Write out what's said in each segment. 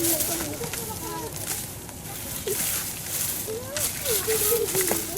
Thank you.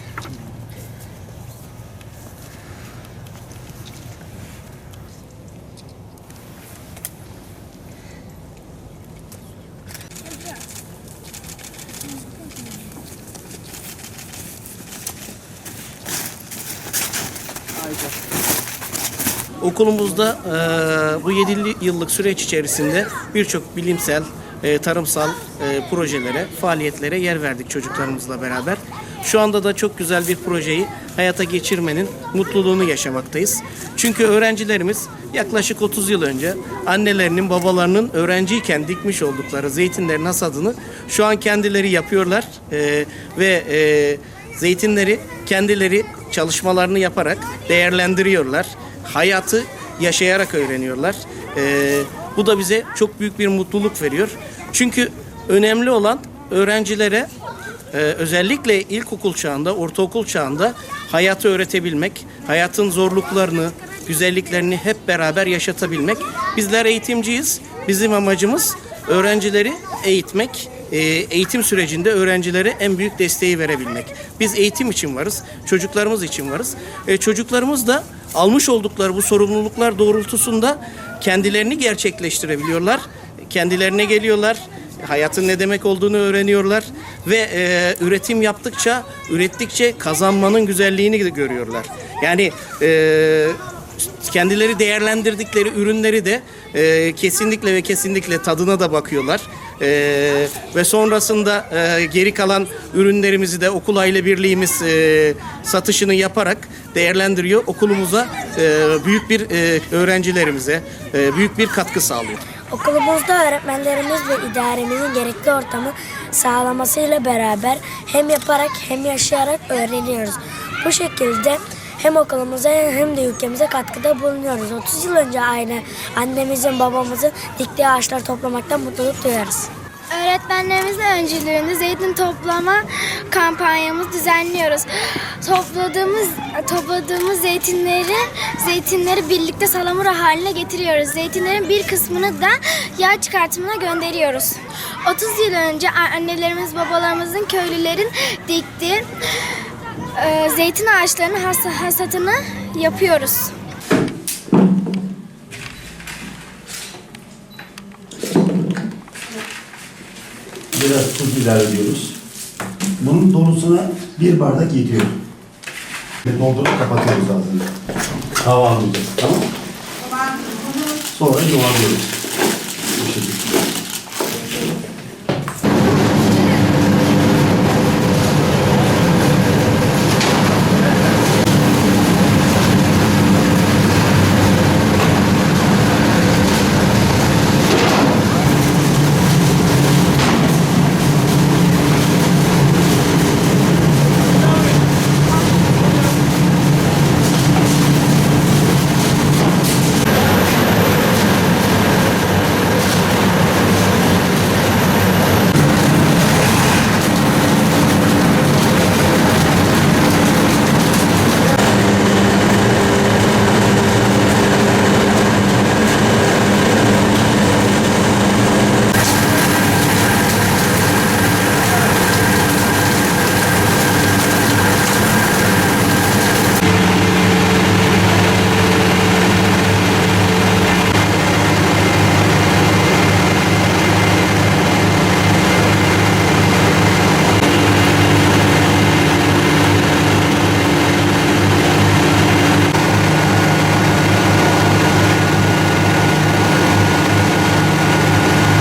Okulumuzda e, bu 7 yıllık süreç içerisinde birçok bilimsel, e, tarımsal e, projelere, faaliyetlere yer verdik çocuklarımızla beraber. Şu anda da çok güzel bir projeyi hayata geçirmenin mutluluğunu yaşamaktayız. Çünkü öğrencilerimiz yaklaşık 30 yıl önce annelerinin, babalarının öğrenciyken dikmiş oldukları zeytinlerin hasadını şu an kendileri yapıyorlar E, ve e, zeytinleri kendileri çalışmalarını yaparak değerlendiriyorlar. Hayatı yaşayarak öğreniyorlar. Ee, bu da bize çok büyük bir mutluluk veriyor. Çünkü önemli olan öğrencilere e, özellikle ilkokul çağında, ortaokul çağında hayatı öğretebilmek, hayatın zorluklarını, güzelliklerini hep beraber yaşatabilmek. Bizler eğitimciyiz. Bizim amacımız öğrencileri eğitmek, e, eğitim sürecinde öğrencilere en büyük desteği verebilmek. Biz eğitim için varız, çocuklarımız için varız. E, Çocuklarımız da almış oldukları bu sorumluluklar doğrultusunda kendilerini gerçekleştirebiliyorlar. Kendilerine geliyorlar, hayatın ne demek olduğunu öğreniyorlar ve e, üretim yaptıkça, ürettikçe kazanmanın güzelliğini de görüyorlar. Yani e, kendileri değerlendirdikleri ürünleri de e, kesinlikle ve kesinlikle tadına da bakıyorlar. E, ve sonrasında e, geri kalan ürünlerimizi de okul aile birliğimiz e, satışını yaparak değerlendiriyor. Okulumuza e, büyük bir e, öğrencilerimize e, büyük bir katkı sağlıyor. Okulumuzda öğretmenlerimiz ve idaremizin gerekli ortamı sağlamasıyla beraber hem yaparak hem yaşayarak öğreniyoruz. Bu şekilde hem okulumuza hem de ülkemize katkıda bulunuyoruz. 30 yıl önce aynı annemizin babamızın diktiği ağaçlar toplamaktan mutluluk duyarız. Öğretmenlerimizin öncülüğünde zeytin toplama kampanyamızı düzenliyoruz. Topladığımız topladığımız zeytinleri zeytinleri birlikte salamura haline getiriyoruz. Zeytinlerin bir kısmını da yağ çıkartımına gönderiyoruz. 30 yıl önce annelerimiz, babalarımızın, köylülerin diktiği e, zeytin ağaçlarının has- hasatını yapıyoruz. Biraz tuz ilave ediyoruz. Bunun dolusuna bir bardak yetiyor. Ve doldurup kapatıyoruz ağzını. Hava almayacak. Tamam mı? Sonra yuvarlıyoruz. Bu şekilde.